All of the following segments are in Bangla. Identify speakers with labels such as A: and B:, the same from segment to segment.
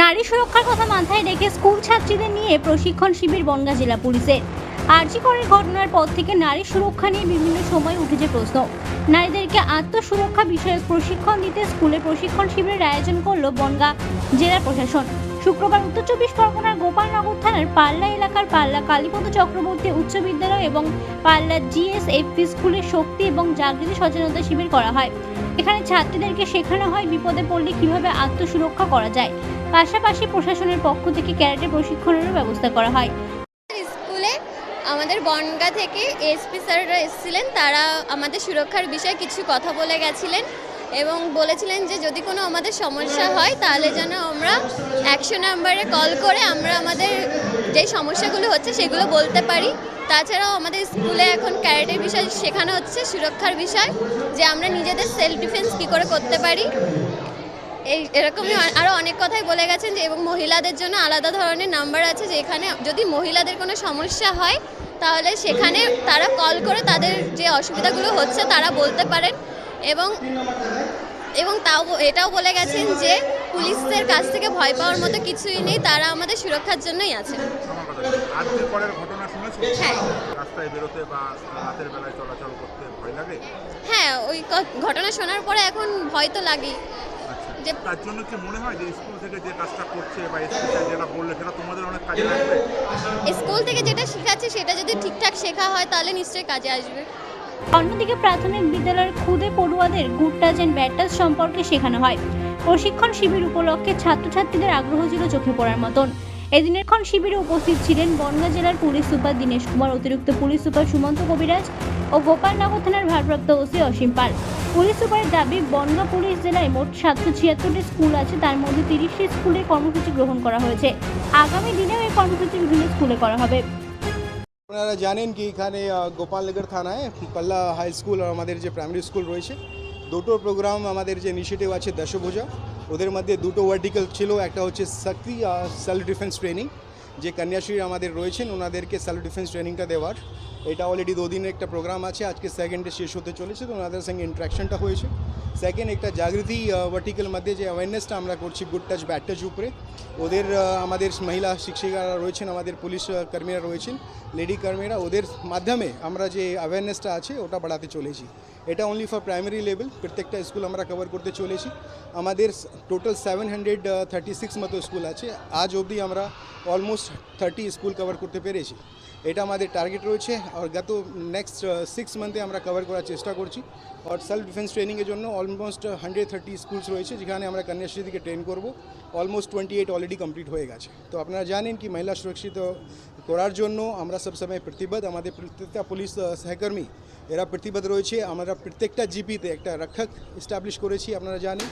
A: নারী সুরক্ষার কথা মাথায় রেখে স্কুল ছাত্রীদের নিয়ে প্রশিক্ষণ শিবির বনগাঁ জেলা পুলিশের আর্যিকরের ঘটনার পর থেকে নারী সুরক্ষা নিয়ে বিভিন্ন সময় উঠেছে প্রশ্ন। নারীদেরকে আত্মসুরক্ষা বিষয়ক প্রশিক্ষণ দিতে স্কুলে প্রশিক্ষণ শিবিরের আয়োজন করল বনগাঁ জেলা প্রশাসন। শুক্রবার উত্তর চব্বিশ পরগনার গোপালনগর থানার পাল্লা এলাকার পাল্লা কালীপদ চক্রবর্তী উচ্চ বিদ্যালয় এবং পাল্লা জিএসএফপি স্কুলের শক্তি এবং জাগৃতি সচেতনতা শিবির করা হয়। এখানে ছাত্রীদেরকে শেখানো হয় বিপদে পড়লে কীভাবে আত্মসুরক্ষা করা যায়। পাশাপাশি প্রশাসনের পক্ষ থেকে ক্যারেটে প্রশিক্ষণেরও ব্যবস্থা করা হয়।
B: স্কুলে আমাদের বনগা থেকে এসপি স্যাররা এসেছিলেন, তারা আমাদের সুরক্ষার বিষয়ে কিছু কথা বলে গেছিলেন এবং বলেছিলেন যে যদি কোনো আমাদের সমস্যা হয়, তাহলে যেন আমরা একশো নাম্বারে কল করে আমরা আমাদের যে সমস্যাগুলো হচ্ছে সেগুলো বলতে পারি। তাছাড়াও আমাদের স্কুলে এখন ক্যারেটের বিষয় শেখানো হচ্ছে, সুরক্ষার বিষয়, যে আমরা নিজেদের সেলফ ডিফেন্স কী করে করতে পারি। এই এরকমই আরও অনেক কথাই বলে গেছেন যে এবং মহিলাদের জন্য আলাদা ধরনের নাম্বার আছে যেখানে যদি মহিলাদের কোনো সমস্যা হয় তাহলে সেখানে তারা কল করে তাদের যে অসুবিধাগুলো হচ্ছে তারা বলতে পারেন। এবং এবং তাও এটাও বলে গেছেন যে পুলিশদের কাছ থেকে ভয় পাওয়ার মতো কিছুই নেই তারা আমাদের সুরক্ষার জন্যই আছে। হ্যাঁ। হ্যাঁ ওই ঘটনা শোনার পরে এখন ভয় তো লাগেই। যে
C: তার জন্য কি মনে হয় যে স্কুল থেকে যে কাজটা করছে বা স্কুল যেটা বললে সেটা তোমাদের অনেক কাজে লাগবে?
B: স্কুল থেকে যেটা শেখাচ্ছে সেটা যদি ঠিকঠাক শেখা হয় তাহলে নিশ্চয়ই কাজে আসবে।
A: অন্যদিকে প্রাথমিক বিদ্যালয়ের খুদে পড়ুয়াদের good touch and bad touch সম্পর্কে শেখানো হয়। প্রশিক্ষণ শিবির উপলক্ষে ছাত্রছাত্রীদের আগ্রহ ছিল চোখে পড়ার মতন। এদিনের ক্ষণ শিবিরে উপস্থিত ছিলেন বনগাঁ জেলার পুলিশ সুপার দীনেশ কুমার, অতিরিক্ত পুলিশ সুপার সুমন্ত কবিরাজ ও গোপালনগর থানার ভারপ্রাপ্ত ওসি অসীম পাল। পুলিশ সুপারের দাবি, বনগাঁ পুলিশ জেলায় মোট সাতশো ছিয়াত্তরটি স্কুল আছে, তার মধ্যে তিরিশটি স্কুলে কর্মসূচি গ্রহণ করা হয়েছে। আগামী দিনেও এই কর্মসূচি বিভিন্ন স্কুলে করা হবে।
D: আপনারা জানেন কি এখানে গোপালনগর থানায় পাল্লা হাই স্কুল, আমাদের যে প্রাইমারি স্কুল রয়েছে, দুটো প্রোগ্রাম আমাদের যে ইনিশিয়েটিভ আছে দশভুজা। ওদের মধ্যে দুটো ভার্টিক্যাল ছিল, একটা হচ্ছে শক্তি আর সেলফ ডিফেন্স ট্রেনিং যে কন্যাশ্রী আমাদের রয়েছেন, ওনাদেরকে সেলফ ডিফেন্স ট্রেনিংটা দেওয়ার। এটা অলরেডি দুদিনের একটা প্রোগ্রাম আছে, আজকে সেকেন্ডে শেষ হতে চলেছে, তো ওনাদের সঙ্গে ইন্টারাকশনটা হয়েছে। সেকেন্ড একটা জাগৃতি ভার্টিক্যাল মধ্যে যে অ্যাওয়ারনেসটা আমরা করছি গুড টাচ ব্যাড টাচ উপরে, ওদের আমাদের মহিলা শিক্ষিকারা রয়েছেন, আমাদের পুলিশ কর্মীরা রয়েছেন লেডি কর্মীরা, ওদের মাধ্যমে আমরা যে অ্যাওয়ারনেসটা আছে, ওটা বাড়াতে চলেছি। এটা অনলি ফর প্রাইমারি লেভেল প্রত্যেকটা স্কুল আমরা কভার করতে চলেছি। আমাদের total seven hundred thirty six মতো স্কুল আছে, আজ অবধি আমরা অলমোস্ট থার্টি স্কুল কভার করতে পেরেছি। এটা আমাদের টার্গেট রয়েছে, আর গত নেক্সট সিক্স মান্থে আমরা কভার করার চেষ্টা করছি। আর সেলফ ডিফেন্স ট্রেনিংয়ের জন্য অলমোস্ট হান্ড্রেড থার্টি স্কুলস রয়েছে যেখানে আমরা কন্যাশ্রী থেকে ট্রেন করব। Almost twenty eight already complete হয়ে গেছে। তো আপনারা জানেন কি মহিলা সুরক্ষিত করার জন্য আমরা সবসময় প্রতিবদ্ধ আমাদের প্রত্যেকটা পুলিশ আহ, সহকর্মী এরা প্রতিবদ্ধ রয়েছে। আমরা প্রত্যেকটা জিপিতে একটা রক্ষক এস্টাবলিশ করেছি আপনারা জানেন।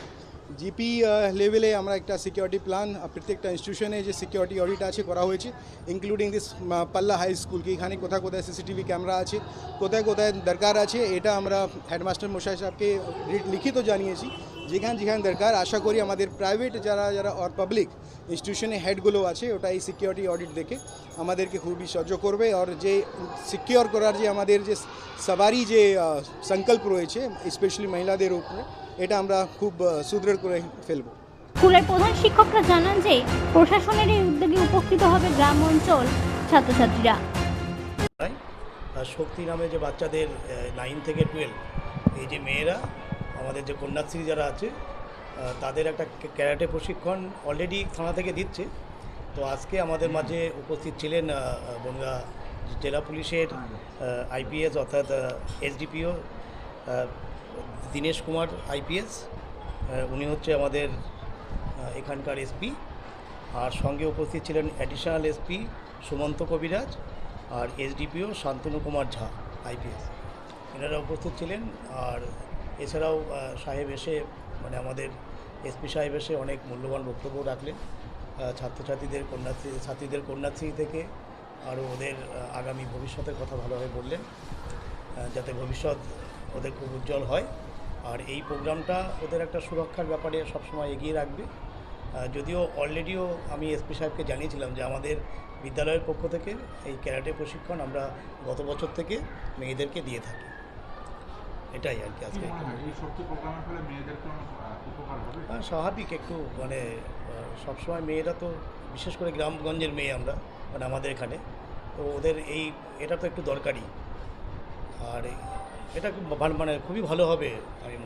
D: জিপি লেভেলে আমরা একটা সিকিউরিটি প্ল্যান প্রত্যেকটা ইনস্টিটিউশনে যে সিকিউরিটি অডিট আছে করা হয়েছে including this Palla high school কি। এখানে কোথায় কোথায় সিসিটিভি ক্যামেরা আছে কোথায় কোথায় দরকার আছে এটা আমরা হেডমাস্টার মশাই সাহেবকে রি- লিখিত জানিয়েছি। যেখানে যেখানে দরকার আশা করি আমাদের প্রাইভেট যারা যারা আর পাবলিক ইনস্টিটিউশনে হেডগুলো আছে ওটা এই সিকিউরিটি অডিট দেখে আমাদেরকে খুবই সাহায্য করবে। আর যে সিকিওর করার যে আমাদের যে সবারই যে আহ, সংকল্প রয়েছে স্পেশালি মহিলাদের উপরে এটা আমরা খুব সুদৃঢ় করে ফেলব।
A: স্কুলের প্রধান শিক্ষকরা জানান যে প্রশাসনের এই উদ্যোগে উপকৃত হবে গ্রাম অঞ্চল ছাত্রছাত্রীরা।
E: শক্তি নামে যে বাচ্চাদের নাইন থেকে টুয়েলভ এই যে মেয়েরা আমাদের যে কন্যাশ্রী যারা আছে তাদের একটা ক্যারাটে প্রশিক্ষণ অলরেডি থানা থেকে দিচ্ছে। তো আজকে আমাদের মাঝে উপস্থিত ছিলেন আহ, জেলা পুলিশের আইপিএস অর্থাৎ এসডিপিও দীনেশ কুমার আইপিএস উনি হচ্ছে আমাদের এখানকার এসপি। আর সঙ্গে উপস্থিত ছিলেন অ্যাডিশনাল এসপি সুমন্ত কবিরাজ আর এসডিপিও শান্তনু কুমার ঝা, আইপিএস। এনারা উপস্থিত ছিলেন আর এছাড়াও সাহেব এসে মানে আমাদের এসপি সাহেব এসে অনেক মূল্যবান বক্তব্য রাখলেন। ছাত্রছাত্রীদের কন্যাশ্রী, ছাত্রীদের কন্যাশ্রী থেকে আরও ওদের আগামী ভবিষ্যতের কথা ভালোভাবে বললেন। যাতে ভবিষ্যৎ ওদের খুব উজ্জ্বল হয়। আর এই প্রোগ্রামটা ওদের একটা সুরক্ষার ব্যাপারে সবসময় এগিয়ে রাখবে। যদিও অলরেডিও আমি এসপি সাহেবকে জানিয়েছিলাম যে আমাদের বিদ্যালয়ের পক্ষ থেকে এই ক্যারাটে প্রশিক্ষণ আমরা গত বছর থেকে মেয়েদেরকে দিয়ে থাকি। এটাই আর কি আজকে
C: হয়
E: স্বাভাবিক একটু মানে সবসময় মেয়েরা তো বিশেষ করে গ্রামগঞ্জের মেয়ে আমরা মানে আমাদের এখানে। তো ওদের এই এটা তো একটু দরকারি আর এটা মানে খুবই ভালো হবে আমি